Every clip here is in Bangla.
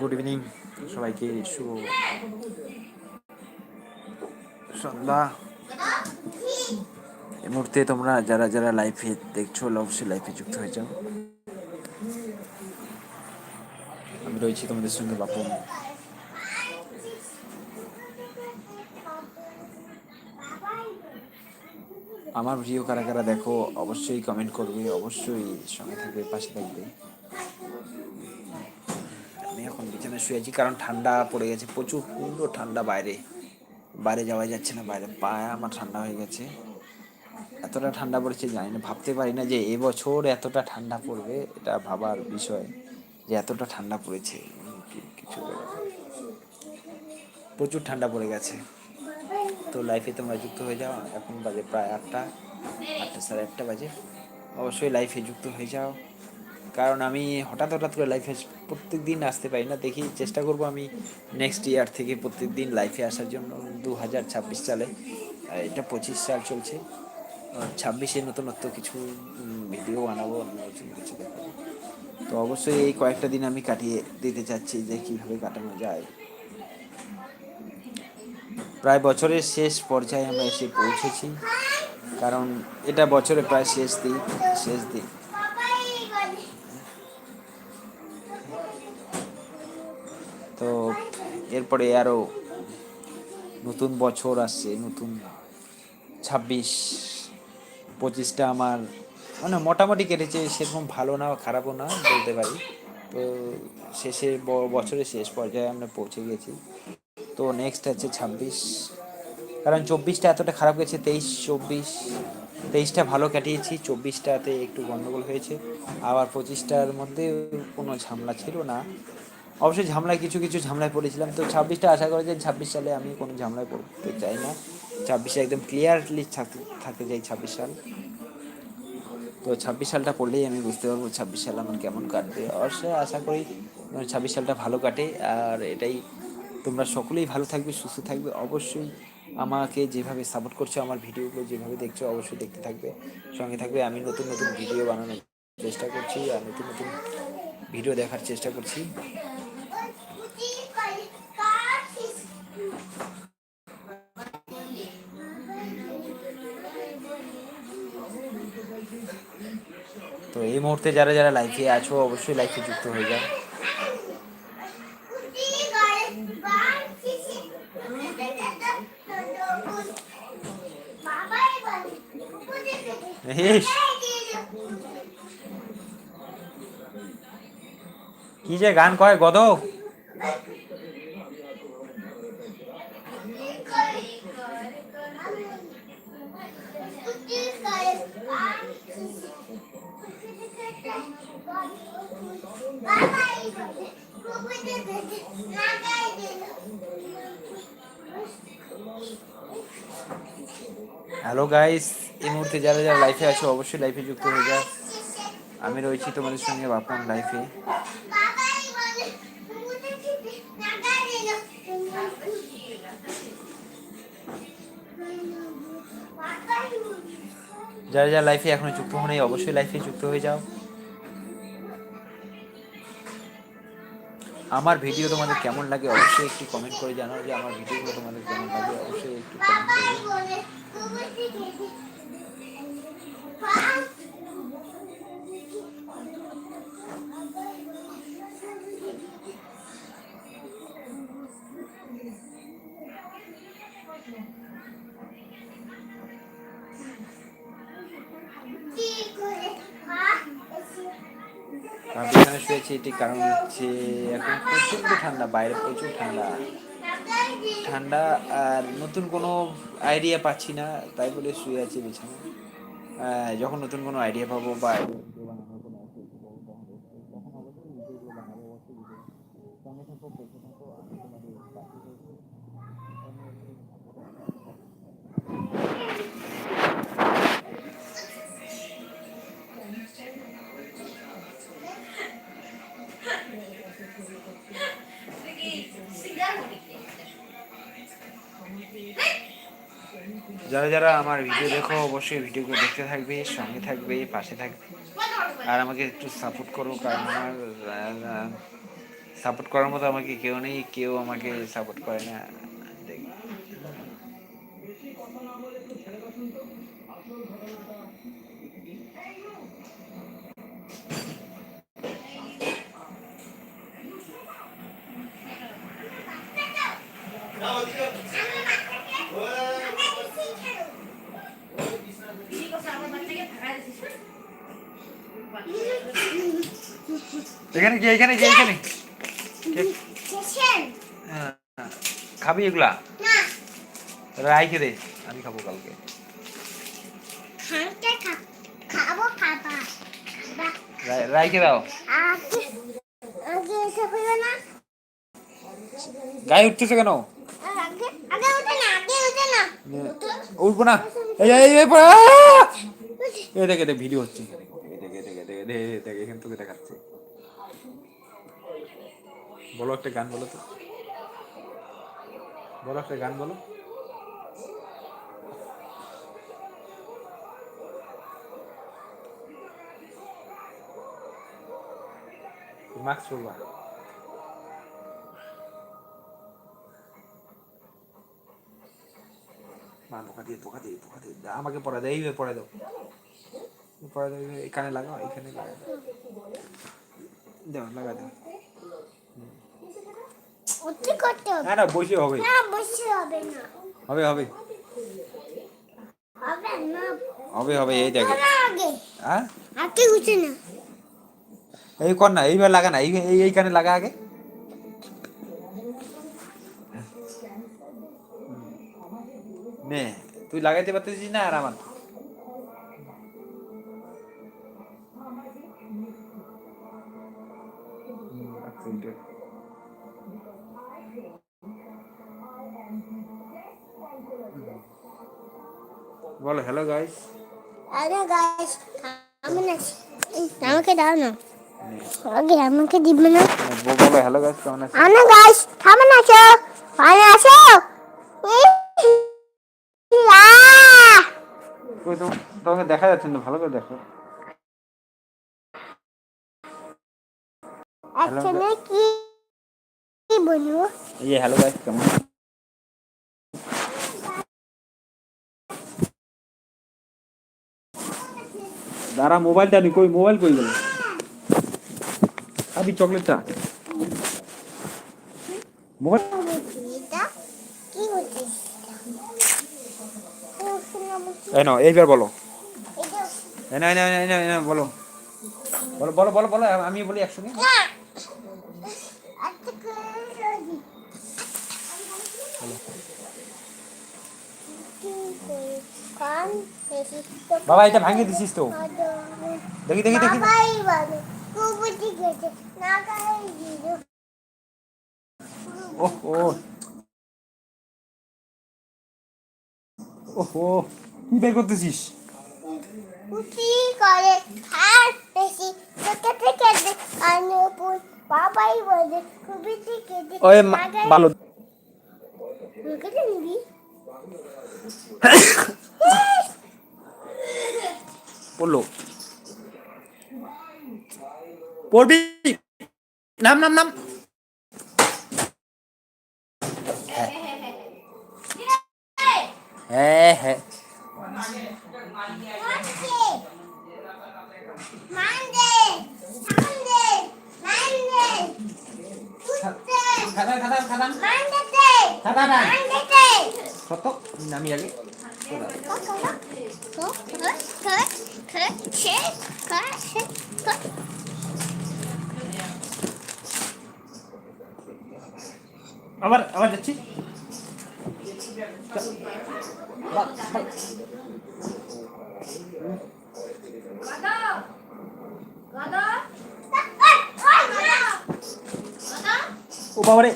গুড ইভিনিং সবাইকে শুভ সন্ধ্যা। এই মুহূর্তে তোমরা যারা যারা লাইফে দেখছ, অবশ্যই লাইফে যুক্ত হয়ে যাও। আমি রয়েছি তোমাদের সঙ্গে বাপন আমার ভিডিও কারা কারা দেখো, অবশ্যই কমেন্ট করবে, অবশ্যই সঙ্গে থাকবে, পাশে থাকবে। আমি এখন বিছানায় শুয়ে আছি, কারণ ঠান্ডা পড়ে গেছে, প্রচুর পুরো ঠান্ডা বাইরে। বাইরে যাওয়া যাচ্ছে না, বাইরে পায়ে আমার ঠান্ডা হয়ে গেছে। এতটা ঠান্ডা পড়েছে, জানি না, ভাবতে পারি না যে এবছর এতটা ঠান্ডা পড়বে, এটা ভাবার বিষয় যে এতটা ঠান্ডা পড়েছে। কিছু প্রচুর ঠান্ডা পড়ে গেছে। তো লাইফে তোমরা যুক্ত হয়ে যাও। এখন বাজে প্রায় আটটা আটটা সাড়ে আটটা বাজে। অবশ্যই লাইফে যুক্ত হয়ে যাও। কারণ আমি হঠাৎ হঠাৎ করে লাইফে প্রত্যেক দিন আসতে পারি না। দেখি চেষ্টা করব আমি নেক্সট ইয়ার থেকে প্রত্যেক দিন লাইফে আসার জন্য। দু হাজার ছাব্বিশ সালে এটা পঁচিশ সাল চলছে। ছাব্বিশে নতুনত্ব কিছু ভিডিও বানাবো, অন্য কিছু তো অবশ্যই এই কয়েকটা দিন আমি কাটিয়ে দিতে চাচ্ছি যে কীভাবে কাটানো যায়। প্রায় বছরের শেষ পর্যায়ে আমরা এসে পৌঁছেছি। কারণ এটা বছরে প্রায় শেষ দিন শেষ দিন তো এরপরে আরও নতুন বছর আসছে, নতুন ছাব্বিশ, পঁচিশটা আমার মানে মোটামুটি কেটেছে, সেরকম ভালো না, খারাপও না বলতে পারি। তো শেষে বছরের শেষ পর্যায়ে আমরা পৌঁছে গেছি। তো নেক্সট আছে ছাব্বিশ। কারণ চব্বিশটা এতটা খারাপ গেছে, তেইশ, চব্বিশ। তেইশটা ভালো কাটিয়েছি, চব্বিশটাতে একটু গন্ডগোল হয়েছে। আবার পঁচিশটার মধ্যে কোনো ঝামেলা ছিল না। অবশ্যই ঝামেলায় কিছু কিছু ঝামেলায় পড়েছিলাম। তো ছাব্বিশটা আশা করি যে ছাব্বিশ সালে আমি কোনো ঝামেলায় পড়তে চাই না। ছাব্বিশে একদম ক্লিয়ারলি থাকতে থাকতে চাই ছাব্বিশ সাল। তো ছাব্বিশ সালটা পড়লেই আমি বুঝতে পারব ছাব্বিশ সাল আমার কেমন কাটবে। অবশ্যই আশা করি ছাব্বিশ সালটা ভালো কাটে। আর এটাই তোমরা সকলেই ভালো থাকবে, সুস্থ থাকবে। অবশ্যই আমাকে যেভাবে সাপোর্ট করছ, আমার ভিডিওগুলো যেভাবে দেখছ, অবশ্যই দেখতে থাকবে। সঙ্গে থাকবে, আমি নতুন নতুন ভিডিও বানানোর চেষ্টা করছি আর নতুন নতুন ভিডিও দেখার চেষ্টা করছি। তো এই মুহূর্তে যারা যারা লাইফে আছো, অবশ্যই লাইফে যুক্ত হয়ে যাও। কি যে গান কয় গদ? হ্যালো গাইস এই মুহূর্তে যারা যারা লাইফে আছো, অবশ্যই লাইফে যুক্ত হয়ে যাও। আমি রয়েছি তোমাদের সঙ্গে বাপন লাইফে যারা যারা লাইফে এখনও যুক্ত হয়নি অবশ্যই লাইফে যুক্ত হয়ে যাও। আমার ভিডিও তোমাদের কেমন লাগে অবশ্যই একটু কমেন্ট করে জানাও যে আমার ভিডিওগুলো তোমাদের কেমন লাগে, অবশ্যই একটু কমেন্ট করবে আমি শুয়েছি এটি কারণ হচ্ছে এখন প্রচণ্ড ঠান্ডা, বাইরে প্রচুর ঠান্ডা। ঠান্ডা আর নতুন কোনো আইডিয়া পাচ্ছি না, তাই বলে শুয়ে আছি বিছানা যখন নতুন কোনো আইডিয়া পাবো বা যারা যারা আমার ভিডিও দেখো, অবশ্যই ভিডিওগুলো দেখতে থাকবে, সঙ্গে থাকবে, পাশে থাকবে। আর আমাকে একটু সাপোর্ট করো, কারণ আমার সাপোর্ট করার মতো আমাকে কেউ নেই, কেউ আমাকে সাপোর্ট করে না। দেখ- এখানে কি এখানে কি এখানে কে- হ্যাঁ, খাবি এগুলা? রাইখে দে আমি খাব কালকে। খাব খাবা। খাবা। রাই- রাইখে দাও। গায়ে উঠতেছে কেন? উঠবো না। এই এই এই দেখে ভিডিও হচ্ছে। দেখে, এখান থেকে দেখাচ্ছে। বলো একটা গান, বলো তো। বলো একটা গান, বলো। মাস্ক পরবা। মা, ধোকা দিয়ে ধোকা দিয়ে ধোকা দিয়ে। আমাকে পড়া দেয় এইভাবে পড়া দাও। পড়া এখানে লাগাও এখানে লাগা দাও দাও লাগা দাও। উঠতে করতে হবে। না বসে হবে। না বসে হবে না। হবে হবে। হবে না। হবে হবে এই দেখে। হ্যাঁ? আগে উঠে না এই কর না এইবার লাগা না এই এই এইখানে লাগা আগে। নে তুই লাগাইতে পারতেছিস না আর আমার? বলো হ্যালো গাইস আরে গাইস আমি না আমাকে দাও না। আগে আমাকে দিবে না। বলো হ্যালো গাইস কেমন আছো? আনা গাইস কেমন আছো। ভালো আছো? এই, আহ! কই তো তোমাকে দেখা যাচ্ছে না ভালো করে দেখো। এখানে কি কি বলব? এই যে হ্যালো গাইস কেমন? দাঁড়া মোবাইলটা নি কই মোবাইল কই গেল? আবি চকলেটটা মোবাইল এই নাও এইবার বলো। না না না না বলো। বলো বলো বলো বলো আমি বলি একসঙ্গে না আজকে রোজি কি করে কান বেশি তো বাবা এটা ভাঙিয়ে দিছিস তো। দেখি দেখি দেখি। ওহ ওহো। কি বের করতেছিস? করে আর বেশি থেকে বাবাই বলে। ওই ভালো মুখে নিবি পড়ল পড়বি নাম নাম নাম হ্যাঁ হ্যাঁ হ্যাঁ হ্যাঁ খাতা নামি আগে আবার আবার যাচ্ছি। ও বাবা রে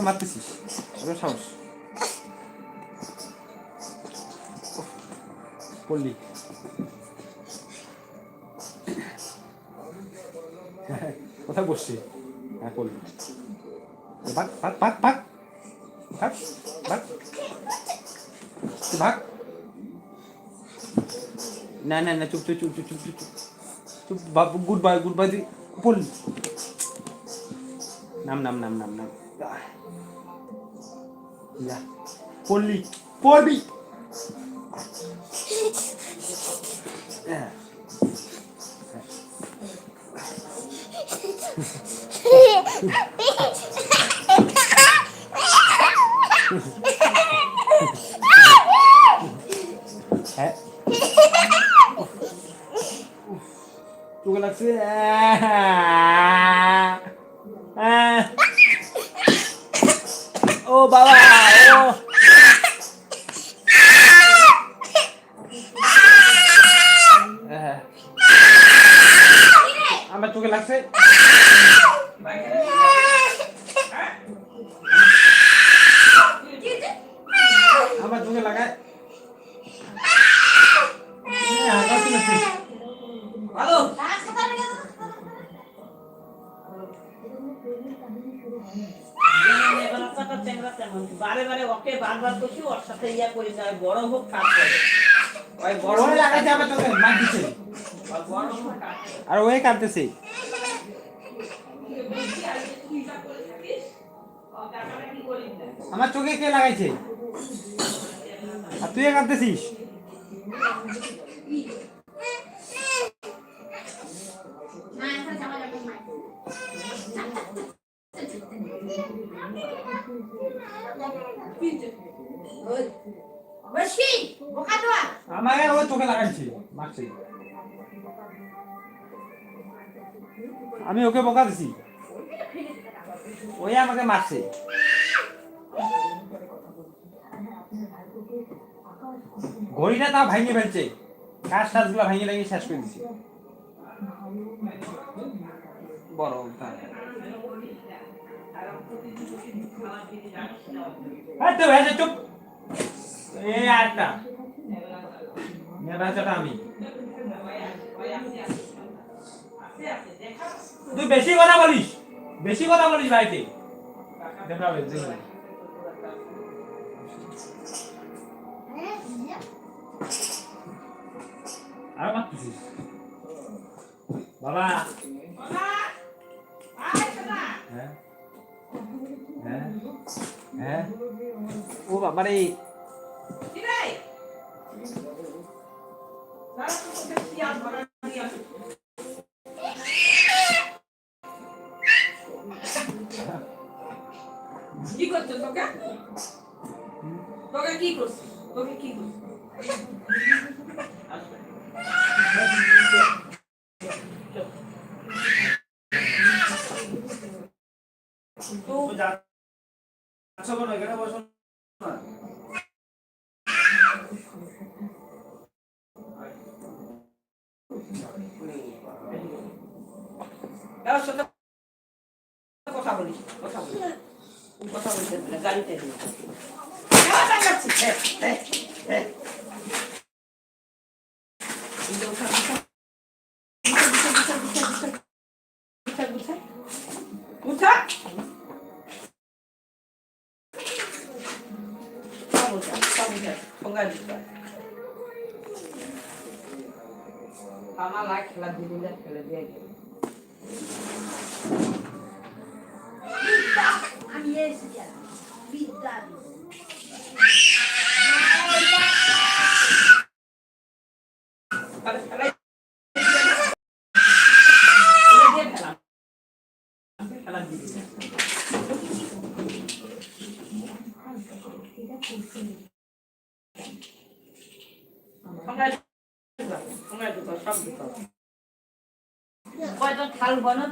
আমাকে মারতেছিস সাহস পড়লি কোথায় বসছি হ্যাঁ পড়লি ভাগ ভাগ ভাগ ভাগ ভাগ ভাগ ভাগ না না না চুপ চুপ চুপ চুপ চুপ চুপ চুপ গুড বাই গুড বাই দি পড়লি নাম নাম নাম নাম নাম 야, 볼리, 볼리. 야. 에? 쪼글락스 아, 아. ভালো। বারে বারে ওকে বারবার করছি ওর সাথে ইয়া করি না বড় হোক কাজ করে। ওই বড় মার দিছে আর ওই কাঁদতেছে। আমার চোখে কে লাগাইছে? আর তুই কাঁদতেছিস? আমি ওকে বকা দিছি। ওই আমাকে মারছে। ঘড়িটা তা ভাঙিয়ে ফেলছে। কাজ টাজগুলো ভাঙিয়ে লাগিয়ে শেষ করে দিছে। বড় তাই। এই তো ভেজে চুপ। এই আটটা মেরাজাটা আমি। তুই বেশি কথা বলিস। বেশি কথা বলিস দেখবে আর মারতেছিস। বাবা। মানে কি করছ তোকে? তোকে কি করছ? তোকে কি করছ? ええええ。কয়টা বলো তো?